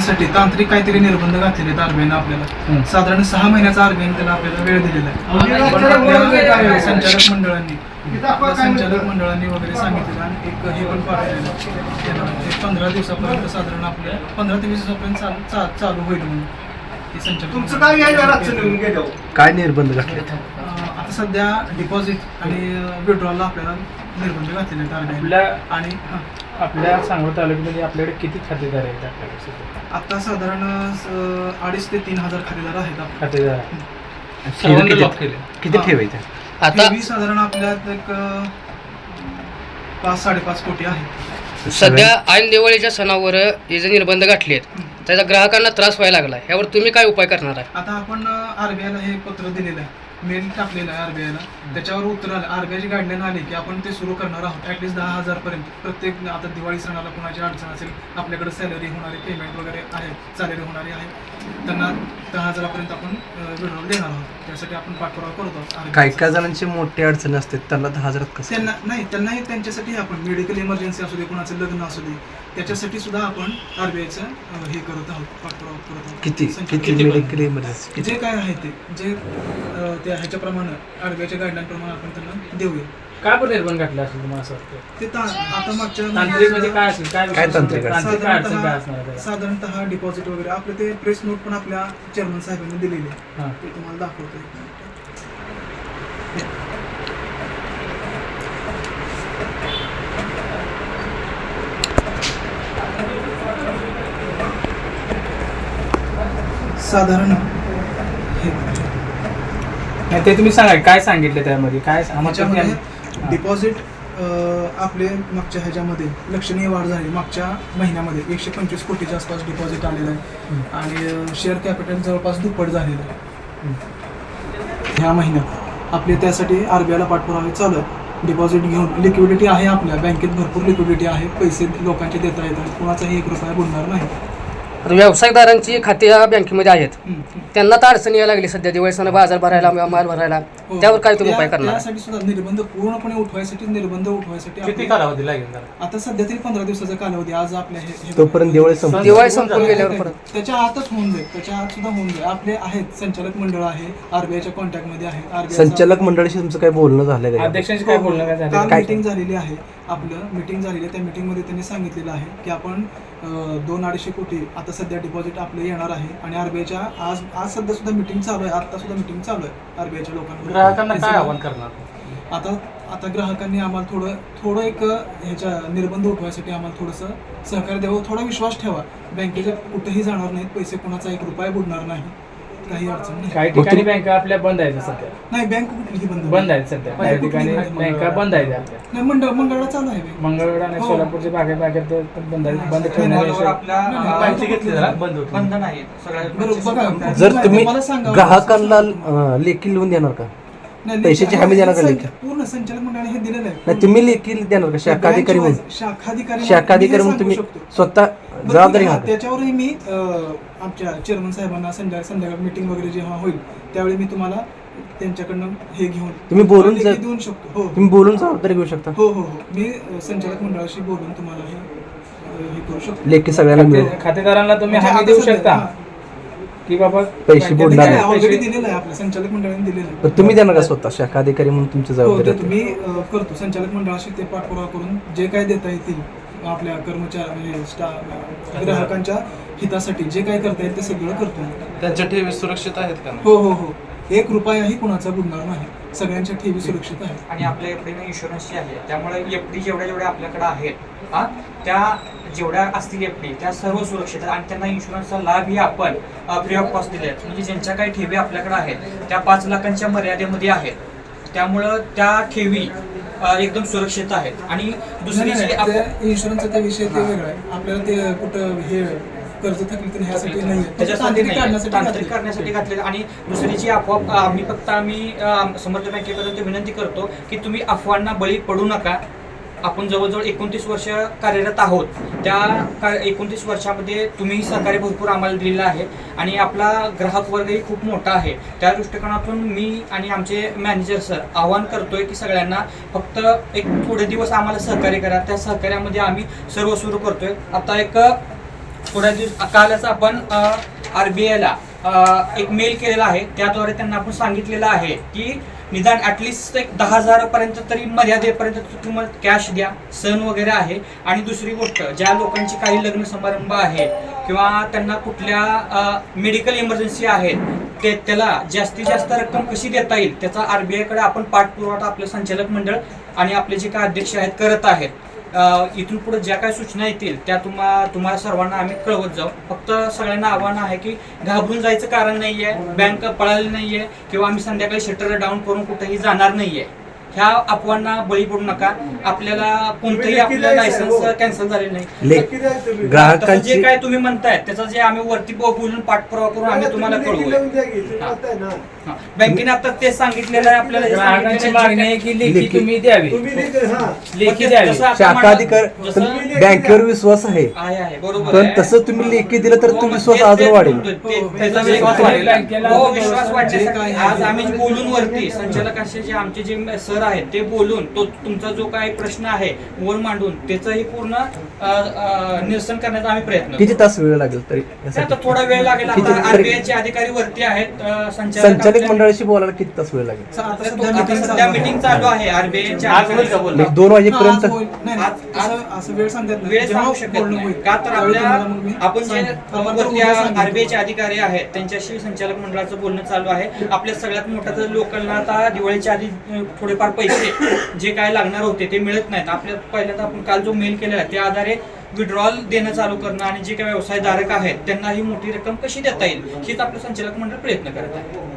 साठी तांत्रिक काहीतरी निर्बंध घातलेले आहेत आरबीआयनं आपल्याला. साधारण सहा महिन्याचा आरबीआयने त्याला आपल्याला वेळ दिलेला आहे. संचालक मंडळांनी संचालक मंडळांनी वगैरे सांगितलेलं आणि एक हे पण पाठवलेलं. पंधरा दिवसापर्यंत साधारण आपल्या पंधरा ते वीस दिवसापर्यंत चालू होईल म्हणून. हे काय आहे घरात मंडळाने गेलो? काय निर्बंध घातले आता सध्या डिपॉझिट आणि विड्रॉलला आपल्याला निर्बंध घातलेले आहेत आरबीआय आपल्या आणि हां. आपल्या सांगोला तालुक्यामध्ये आपल्याकडे किती खातेदार आहेत आपल्याकडे सध्या? आता साधारण अडीच ते तीन हजार खरेदीदार आहेत आपले. खातेदार. ठेव किती किती ठेवायचे? आता ठेवी साधारण आपल्यात एक अं, पाच साडेपाच कोटी आहे सध्या ऐन दिवाळीच्या सणावर हे जे निर्बंध घातले आहेत त्याचा ग्राहकांना त्रास व्हायला लागला यावर तुम्ही काय उपाय करणार आहे? आता आपण आरबीआयला हे पत्र दिलेलं आहे. मेल टाकलेलं आहे आरबीआयला त्याच्यावर उत्तर आलं. आरबीआयची गाईडलाईन आली की आपण ते सुरू करणार आहोत. ॲटलीस्ट दहा हजार पर्यंत. प्रत्येक आता दिवाळी सणाला कोणाची अडचण असेल आपल्याकडे सॅलरी होणारे पेमेंट वगैरे आहे सॅलरी होणारी आहे त्यांना दहा हजारापर्यंत आपण विड्रॉल देणार आहोत. त्यासाठी आपण पाठपुरावा करतो. काही काही जणांची मोठी अडचणी असते. त्यांना दहा हजारात कसं? त्यांना नाही त्यांनाही त्यांच्यासाठी आपण मेडिकल इमर्जन्सी असू दे कोणाचं लग्न असू दे त्याच्यासाठी सुद्धा आपण आरबीआयचं हे करत आहोत पाठपुरावा करत आहोत. किती? किती मेडिकल इमर्जन्सी जे काय आहे ते. जे त्या ह्याच्याप्रमाणे आरबीआयच्या गाईडलाईन प्रमाणे आपण त्यांना देऊया काय पण निर्बंध घातला असेल तुम्हाला असं वाटतं ते ता- आता मागच्या तांत्रिक म्हणजे काय असेल काय काय विषय तांत्रिक असेल? अडचण? तांत्रिक काय अडचण काय असणार आहे साधारणतः त्याला? साधारणतः डिपॉझिट वगैरे आपले ते प्रेस नोट पण आपल्या चेअरमन साहेबांनी दिलेली आहे हां. ते तुम्हाला दाखवतोय साधारण नाही ते तुम्ही सांगा काय सांगितलं त्यामध्ये? काय डिपॉझिट आपले मागच्या ह्याच्यामध्ये लक्षणीय वाढ झाली मागच्या महिन्यामध्ये. एकशे पंचवीस कोटीच्या आसपास डिपॉझिट आलेलं आहे. आणि शेअर कॅपिटल जवळपास दुप्पट झालेलं आहे. ह्या महिन्यात आपले त्यासाठी आर बी आयला पाठपुरावे चालू आहे डिपॉझिट घेऊन लिक्विडिटी आहे आपल्या. बँकेत भरपूर लिक्विडिटी आहे. पैसे लोकांचे देता येतात कुणाचाही एक रुपया बुडणार नाही. आता व्यावसायिकदारांची खाती या बँकेमध्ये आहेत. त्यांना तर अडचणी यायला लागली सध्या दिवाळी सण बाजार भरायला माल भरायला. हो. त्यावर काय तुम्ही उपाय करणार? आहे? त्यासाठी सुद्धा निर्बंध पूर्णपणे उठवायसाठी निर्बंध उठवायसाठी किती आपण- कालावधी लागेल? आता सध्या तरी पंधरा दिवसाचा कालावधी आज आपल्या हे- हे तोपर्यंत दिवाळी संपली. दिवाळी संपून गेल्यावर परत. त्याच्या आतच होऊन जाईल. त्याच्या आत सुद्धा होऊन जाईल. आपले आहेत संचालक मंडळ आहे. आरबीआयच्या कॉन्टॅक्टमध्ये आहे. RBI चा- संचालक मंडळाशी तुमचं काय बोलणं झालं का अध्यक्षांशी काय बोलणं काय? काल झालं मीटिंग झालेली आहे. आपलं मीटिंग झालेली आहे. त्या मीटिंगमध्ये त्यांनी सांगितलेलं आहे की आपण दोन अडीचशे कोटी आता सध्या डिपॉझिट आपलं येणार आहे. आणि आरबीआयच्या आज आज सध्या सुद्धा मीटिंग चालू आहे. आता सुद्धा मीटिंग चालू आहे आरबीआयच्या लोकांवर. ग्राहकांना काय सगळं- आव्हान करणार? आता आता ग्राहकांनी आम्हाला थोडं थोडं एक ह्याच्या निर्बंध उठवायसाठी आम्हाला थोडंसं सहकार्य द्यावं. थोडा विश्वास ठेवा. बँकेच्या कुठेही जाणार नाहीत. पैसे कोणाचा एक रुपया बुडणार नाही. काही अडचण नाही. काही ठिकाणी बँका आपल्या बंद आहेत सध्या. नाही बँक कुठलीही बंद बंद आहेत सध्या. काही ठिकाणी बँका बंद आहेत आपल्या. नाही मंडळ मंगळवार चालू आहे bank. मंगळवेढा आणि हो. सोलापूरच्या बागे बागेत पण बंद आहेत. बंद पाहिजे घेतली कुठली जरा. बंद बंद नाही सगळ्या बरोबर बघा जर तुम्ही मला सांगा ग्राहकांना अं, लेखी लिहून देणार का? नाही, पैशाची हमी देणार का लेखी? पूर्ण संचालक मंडळाने हे दिलेलं आहे. नाही तुम्ही लेखी देणार का? शाखाधिकारी म्हणून. शाखाधिकारी शाखाधिकारी म्हणून तुम्ही स्वतः जबाबदारी हा, घ्या त्याच्यावरही मी अं, आमच्या चेअरमन साहेबांना संध्या संध्याकाळ मीटिंग वगैरे जेव्हा होईल त्यावेळी मी तुम्हाला त्यांच्याकडनं हे घेऊन तुम्ही बोलून लेखी जर- देऊन शकतो. हो. तुम्ही बोलून जबाबदारी घेऊ शकता. हो हो हो. मी अं, संचालक मंडळाशी बोलून तुम्हाला हे अं, हे करू शकतो. लेखी सगळ्याला मिळेल. खाते- खातेदारांना तुम्ही म्हणजे हमी आता देऊ सध्या- शकता. हा. की बाबा पैसे काय नाही. ऑलरेडी पैसे- दिलेलं आहे आपल्या संचालक मंडळाने दिलेलं आहे पण तुम्ही देणार का स्वतः? शाखाधिकारी म्हणून तुमची हो जबाबदारी ते. तुम्ही अं, करतो. संचालक मंडळाशी ते पाठपुरावा करून जे काय देता येतील आपल्या कर्मचारी म्हणजे स्टाफ ग्राहकांच्या हितासाठी जे काय करता येईल ते सगळं करतो. त्यांच्या ठेवी सुरक्षित आहेत का हो हो हो. एक रुपयाही कुणाचा बुडणार नाही. सगळ्यांच्या ठेवी सुरक्षित आहे आणि आपल्या एफडीने इन्शुरन्सची आहे त्यामुळे एफडी जेवढ्या जेवढ्या आपल्याकडे आहेत हा त्या जेवढ्या असतील एफडी त्या सर्व सुरक्षित आहेत. आणि त्यांना इन्शुरन्सचा लाभही आपण फ्री ऑफ कॉस्ट दिले आहेत म्हणजे ज्यांच्या काही ठेवी आपल्याकडे आहेत त्या पाच लाखांच्या मर्यादेमध्ये आहेत. त्यामुळं त्या ठेवी एकदम सुरक्षित आहेत. आणि दुसरी जी आप- इन्शुरन्सचा विषय ते वेगळा आहे. आपल्याला ते कुठं हे कर्ज थकली तर ह्यासाठी नाही त्याच्यासाठी तांत्रिक नाही, कारणासाठी तांत्रिक घातले. करण्यासाठी घातले आणि दुसरी जी अफवा आम्ही फक्त आम्ही अ, समर्थ बँकेपर्यंत विनंती करतो की तुम्ही अफवांना बळी पडू नका. आपण जवळजवळ एकोणतीस वर्ष कार्यरत आहोत. त्या एकोणतीस वर्षामध्ये तुम्ही सहकार्य भरपूर आम्हाला दिलेलं आहे आणि आपला ग्राहक वर्गही खूप मोठा आहे. त्या दृष्टिकोनातून मी आणि आमचे मॅनेजर सर आवाहन करतोय की सगळ्यांना फक्त एक थोडे दिवस आम्हाला सहकार्य करा. त्या सहकार्यामध्ये आम्ही सर्व सुरू करतोय. आता एक थोड्या दिवस कालच आपण आर बी आयला एक मेल केलेला आहे. त्याद्वारे त्यांना आपण सांगितलेलं आहे की निदान ॲटलिस्ट एक दहा हजारापर्यंत तरी मर्यादेपर्यंत तुम्हाला कॅश द्या. सण वगैरे आहे. आणि दुसरी गोष्ट ज्या लोकांची काही लग्न समारंभ आहे किंवा त्यांना कुठल्या मेडिकल इमर्जन्सी आहेत ते त्याला जास्तीत जास्त रक्कम कशी देता येईल? त्याचा आरबीआयकडे आपण पाठपुरावा आपलं संचालक मंडळ आणि आपले जे काय अध्यक्ष आहेत करत आहेत. इथून पुढे ज्या काही सूचना येतील त्या तुम्हा तुम्हाला सर्वांना आम्ही कळवत जाऊ. फक्त सगळ्यांना आव्हान आहे की घाबरून जायचं कारण नाहीये बँक पळाली नाहीये किंवा आम्ही संध्याकाळी शटर डाऊन करून कुठेही जाणार नाहीये. ह्या अफवांना बळी पडू नका. आपल्याला कोणतंही आपलं लायसन्स कॅन्सल झालेलं नाही. तसं जे ग्राहकांची काय तुम्ही म्हणताय त्याचं जे आम्ही वरती बोलून पाठपुरावा करून आम्ही तुम्हाला कळवू बँकेने आता तेच सांगितलेलं आहे आपल्याला हे ग्राहकांची सांगितलेलं आहे. मागणी आहे की लेखी लेखी. तुम्ही द्यावी लेखी द्यावी जसं आता शाखा म्हणलं- अधिकार जसं- बँकेवर विश्वास आहे आहे आहे बरोबर पण आहे. तसं तुम्ही लेखी दिलं तर हो, तो मग विश्वास तेच- अजून तेच वाढेल. ते- हो, त्याचा हो. विश्वास वाढेल. बँकेला हो, तो विश्वास वाढण्यासाठी आज आम्ही ते- बोलून वरती संचालकांचे जे आमचे जे सर आहेत ते बोलून तो तुमचा जो काही प्रश्न आहे वर मांडून त्याचंही पूर्ण अ, अ, निरसन करण्याचा आम्ही प्रयत्न किती. तास वेळ लागेल तरी ते यासाठी आता थोडा वेळ लागेल किती आता तरी- आरबीआयचे अधिकारी वरती आहेत अ, संचालक संचालक मंडळाशी बोलायला किती तास वेळ लागेल स- आता आता सध्या आता meeting सध्या चालू आहे. मीटिंग चालू आहे आरबीआयच्या आज होईल का बोलणं? म्हणजे दोन हा, वाजेपर्यंत आज होईल. नाही, नाही, आज- असं- असं वेळ सांगतात नाही. वेळ जेव्हा सांगू शकत बोलणं नाही होईल, का तर त्यावेळी आपल्या तुम्हाला मग मी आपण जे सांगेन. आपण तर वरती उद्या सांगेन. आरबीआयचे अधिकारी आहेत त्यांच्याशी संचालक मंडळाचं बोलणं चालू आहे आपल्या सगळ्यात मोठा तर लोकांना आता दिवाळीच्या आधी अं, थोडेफार पैसे जे काय लागणार होते ते मिळत नाहीत आपल्या पहिल्यांदा आपण काल जो मेल केलेला आहे त्या आधारे विड्रॉल देणं चालू करणं आणि जे काही व्यवसायधारक आहेत त्यांना ही मोठी रक्कम कशी देता येईल हीच आपलं संचालक मंडळ प्रयत्न करत आहे